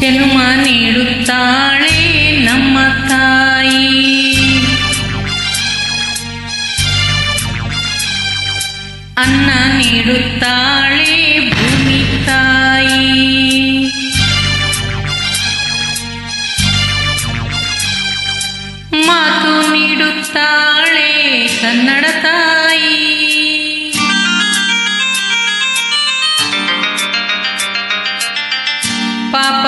ಜನ್ಮ ನೀಡುತ್ತಾಳೆ ನಮ್ಮ ತಾಯಿ ಅನ್ನ ನೀಡುತ್ತಾಳೆ ಭೂಮಿ ತಾಯಿ ಮಾತು ನೀಡುತ್ತಾಳೆ ಕನ್ನಡ ತಾಯಿ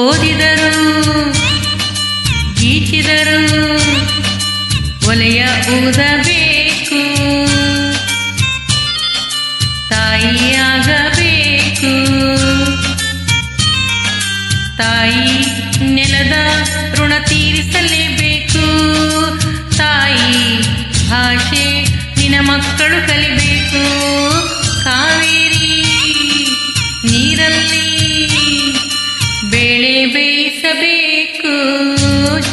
ಓದಿದರು ಗೀಚಿದರು ಒಲೆಯ ಊದಬೇಕು ತಾಯಿಯಾಗಬೇಕು ತಾಯಿ ನೆಲದ ಋಣ ತೀರಿಸಲೇಬೇಕು ತಾಯಿ ಭಾಷೆ ನಿನ್ನ ಮಕ್ಕಳು ಕಲಿಬೇಕು.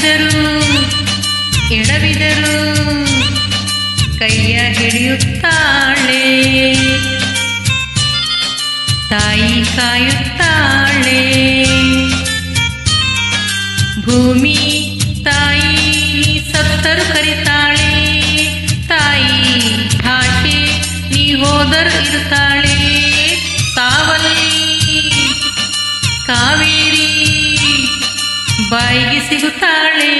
ಜಾರಿದರು ಎಡವಿದರು ಕೈಯ ಹಿಡಿಯುತ್ತಾಳೆ. ತಾಯಿ ಕಾಯುತ್ತಾಳೆ. ಭೂಮಿ ತಾಯಿ ಸತ್ತರು ಕರಿತಾಳೆ. ತಾಯಿ ಭಾಷೆ ನೀ ಹೋದರು ಇರುತ್ತಾಳೆ. ಸಾವಲ್ಲಿ ಕಾವೇರಿ ಬಾಯಿಗೆ ಸಿಗುತ್ತಾಳೆ.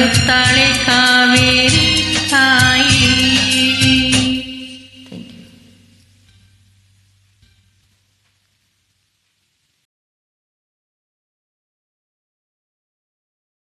ಕಳೆಯುತ್ತಾಳೆ